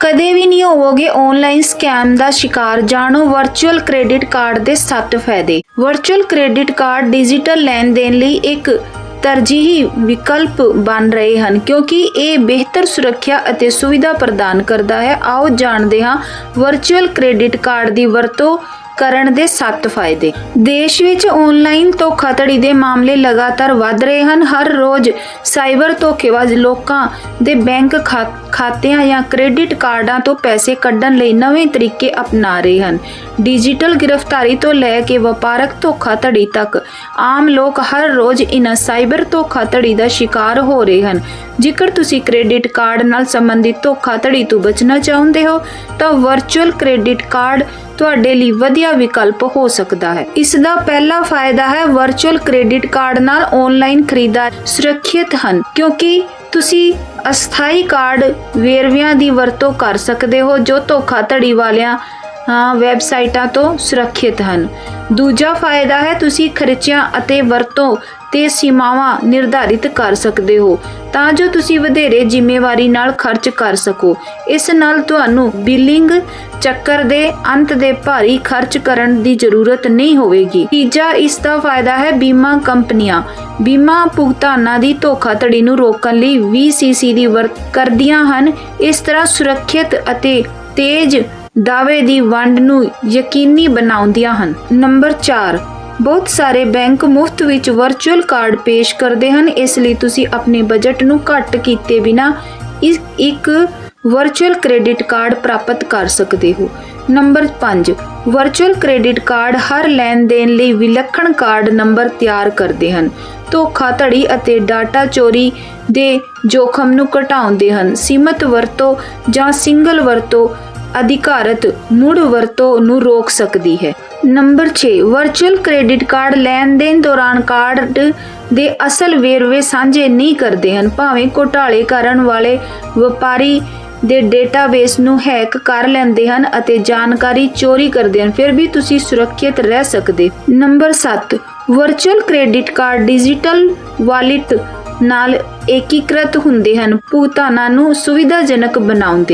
ਕਦੇ ਵੀ ਨਹੀਂ ਹੋਵੋਗੇ ਆਨਲਾਈਨ ਸਕੈਮ ਦਾ ਸ਼ਿਕਾਰ। ਜਾਣੋ ਵਰਚੁਅਲ ਕ੍ਰੈਡਿਟ ਕਾਰਡ ਦੇ 7 ਫਾਇਦੇ। ਵਰਚੁਅਲ ਕ੍ਰੈਡਿਟ ਕਾਰਡ ਡਿਜੀਟਲ ਲੈਣ ਦੇਣ ਲਈ ਇੱਕ ਤਰਜੀਹੀ ਵਿਕਲਪ ਬਣ ਰਹੇ ਹਨ, ਕਿਉਂਕਿ ਇਹ ਬਿਹਤਰ ਸੁਰੱਖਿਆ ਅਤੇ ਸੁਵਿਧਾ ਪ੍ਰਦਾਨ ਕਰਦਾ ਹੈ। ਆਓ ਜਾਣਦੇ ਹਾਂ ਵਰਚੁਅਲ ਕ੍ਰੈਡਿਟ ਕਾਰਡ ਦੀ ਵਰਤੋਂ ਕਰਨ ਦੇ 7 ਫਾਇਦੇ। ਦੇਸ਼ ਵਿੱਚ ਆਨਲਾਈਨ ਧੋਖਾਧੜੀ ਦੇ ਮਾਮਲੇ ਲਗਾਤਾਰ ਵੱਧ ਰਹੇ ਹਨ। ਹਰ ਰੋਜ਼ ਸਾਈਬਰ ਧੋਖੇਬਾਜ਼ ਲੋਕਾਂ ਦੇ ਬੈਂਕ ਖਾ- ਖਾਤਿਆਂ ਜਾਂ ਕ੍ਰੈਡਿਟ ਕਾਰਡਾਂ ਤੋਂ ਪੈਸੇ ਕੱਢਣ ਲਈ ਨਵੇਂ ਤਰੀਕੇ ਅਪਣਾ ਰਹੇ ਹਨ। ਡਿਜੀਟਲ ਗ੍ਰਿਫਤਾਰੀ ਤੋਂ ਲੈ ਕੇ ਵਪਾਰਕ ਧੋਖਾਧੜੀ ਤੱਕ, ਆਮ ਲੋਕ ਹਰ ਰੋਜ਼ ਇਨ੍ਹਾਂ ਸਾਈਬਰ ਧੋਖਾਧੜੀ ਦਾ ਸ਼ਿਕਾਰ ਹੋ ਰਹੇ ਹਨ। ਜੇਕਰ ਤੁਸੀਂ ਕ੍ਰੈਡਿਟ ਕਾਰਡ ਨਾਲ ਸੰਬੰਧਿਤ ਧੋਖਾਧੜੀ ਤੋਂ ਬਚਣਾ ਚਾਹੁੰਦੇ ਹੋ, ਤਾਂ ਵਰਚੁਅਲ ਕ੍ਰੈਡਿਟ ਕਾਰਡ ਤੁਹਾਡੇ ਲਈ ਵਧੀਆ ਵਿਕਲਪ ਹੋ ਸਕਦਾ ਹੈ। ਇਸ ਦਾ ਪਹਿਲਾ ਫਾਇਦਾ ਹੈ ਵਰਚੁਅਲ ਕ੍ਰੈਡਿਟ ਕਾਰਡ ਨਾਲ ਆਨਲਾਈਨ ਖਰੀਦਦਾਰੀ ਸੁਰੱਖਿਅਤ ਹਨ, ਕਿਉਂਕਿ ਤੁਸੀਂ ਅਸਥਾਈ ਕਾਰਡ ਵੇਰਵਿਆਂ ਦੀ ਵਰਤੋਂ ਕਰ ਸਕਦੇ ਹੋ ਜੋ ਧੋਖਾਧੜੀ ਵਾਲਿਆਂ ਹਾਂ, ਵੈਬਸਾਈਟਾਂ ਤੋਂ ਸੁਰੱਖਿਅਤ ਹਨ। ਦੂਜਾ ਫਾਇਦਾ ਹੈ, ਤੁਸੀਂ ਖਰਚਿਆਂ ਅਤੇ ਵਰਤੋਂ ਤੇ ਸੀਮਾਵਾਂ ਨਿਰਧਾਰਿਤ ਕਰ ਸਕਦੇ ਹੋ, ਤਾਂ ਜੋ ਤੁਸੀਂ ਵਧੇਰੇ ਜ਼ਿੰਮੇਵਾਰੀ ਨਾਲ ਖਰਚ ਕਰ ਸਕੋ। ਇਸ ਨਾਲ ਤੁਹਾਨੂੰ ਬਿਲਿੰਗ ਚੱਕਰ ਦੇ ਅੰਤ ਦੇ ਭਾਰੀ ਖਰਚ ਕਰਨ ਦੀ ਜ਼ਰੂਰਤ ਨਹੀਂ ਹੋਵੇਗੀ। ਤੀਜਾ, ਇਸ ਦਾ ਫਾਇਦਾ ਹੈ, ਬੀਮਾ ਕੰਪਨੀਆਂ। ਬੀਮਾ ਭੁਗਤਾਨਾਂ ਦੀ ਧੋਖਾਧੜੀ ਨੂੰ ਰੋਕਣ ਲਈ VCC ਦੀ ਵਰਤ ਕਰਦੀਆਂ ਹਨ। ਇਸ ਤਰ੍ਹਾਂ ਸੁਰੱਖਿਅਤ ਅਤੇ ਤੇਜ਼ ਦਾਅਵੇ ਦੀ ਵੰਡ ਨੂੰ ਯਕੀਨੀ ਬਣਾਉਂਦੀਆਂ ਹਨ। ਨੰਬਰ 4 ਬਹੁਤ ਸਾਰੇ ਬੈਂਕ ਮੁਫਤ ਵਿੱਚ ਵਰਚੁਅਲ ਕਾਰਡ ਪੇਸ਼ ਕਰਦੇ ਹਨ, ਇਸ ਲਈ ਤੁਸੀਂ ਆਪਣੇ ਬਜਟ ਨੂੰ ਘੱਟ ਕੀਤੇ ਬਿਨਾ ਇੱਕ ਵਰਚੁਅਲ ਕ੍ਰੈਡਿਟ ਕਾਰਡ ਪ੍ਰਾਪਤ ਕਰ ਸਕਦੇ ਹੋ। ਨੰਬਰ 5 ਵਰਚੁਅਲ ਕ੍ਰੈਡਿਟ ਕਾਰਡ ਹਰ ਲੈਣ ਦੇਣ ਲਈ ਵਿਲੱਖਣ ਕਾਰਡ ਨੰਬਰ ਤਿਆਰ ਕਰਦੇ ਹਨ। ਧੋਖਾਧੜੀ ਅਤੇ ਡਾਟਾ ਚੋਰੀ ਦੇ ਜੋਖਮ ਨੂੰ ਘਟਾਉਂਦੇ ਹਨ। ਸੀਮਤ ਵਰਤੋਂ ਜਾਂ ਸਿੰਗਲ ਵਰਤੋਂ ਅਧਿਕਾਰਤ ਮੁੜ ਵਰਤੋਂ ਨੂੰ ਰੋਕ ਸਕਦੀ ਹੈ। ਨੰਬਰ 6 ਵਰਚੁਅਲ ਕ੍ਰੈਡਿਟ ਕਾਰਡ ਲੈਣ ਦੇਣ ਦੌਰਾਨ ਕਾਰਡ ਦੇ ਅਸਲ ਵੇਰਵੇ ਸਾਂਝੇ ਨਹੀਂ ਕਰਦੇ ਹਨ। ਭਾਵੇਂ ਘੋਟਾਲੇ ਕਰਨ ਵਾਲੇ ਵਪਾਰੀ ਦੇ ਡੇਟਾਬੇਸ ਨੂੰ ਹੈਕ ਕਰ ਲੈਂਦੇ ਹਨ ਅਤੇ ਜਾਣਕਾਰੀ ਚੋਰੀ ਕਰਦੇ ਹਨ, ਫਿਰ ਵੀ ਤੁਸੀਂ ਸੁਰੱਖਿਅਤ ਰਹਿ ਸਕਦੇ number 7 virtual credit card digital wallet ਨਾਲ ਏਕੀਕ੍ਰਿਤ ਹੁੰਦੇ ਹਨ। ਭੁਗਤਾਨਾਂ ਨੂੰ ਸੁਵਿਧਾਜਨਕ ਬਣਾਉਂਦੇ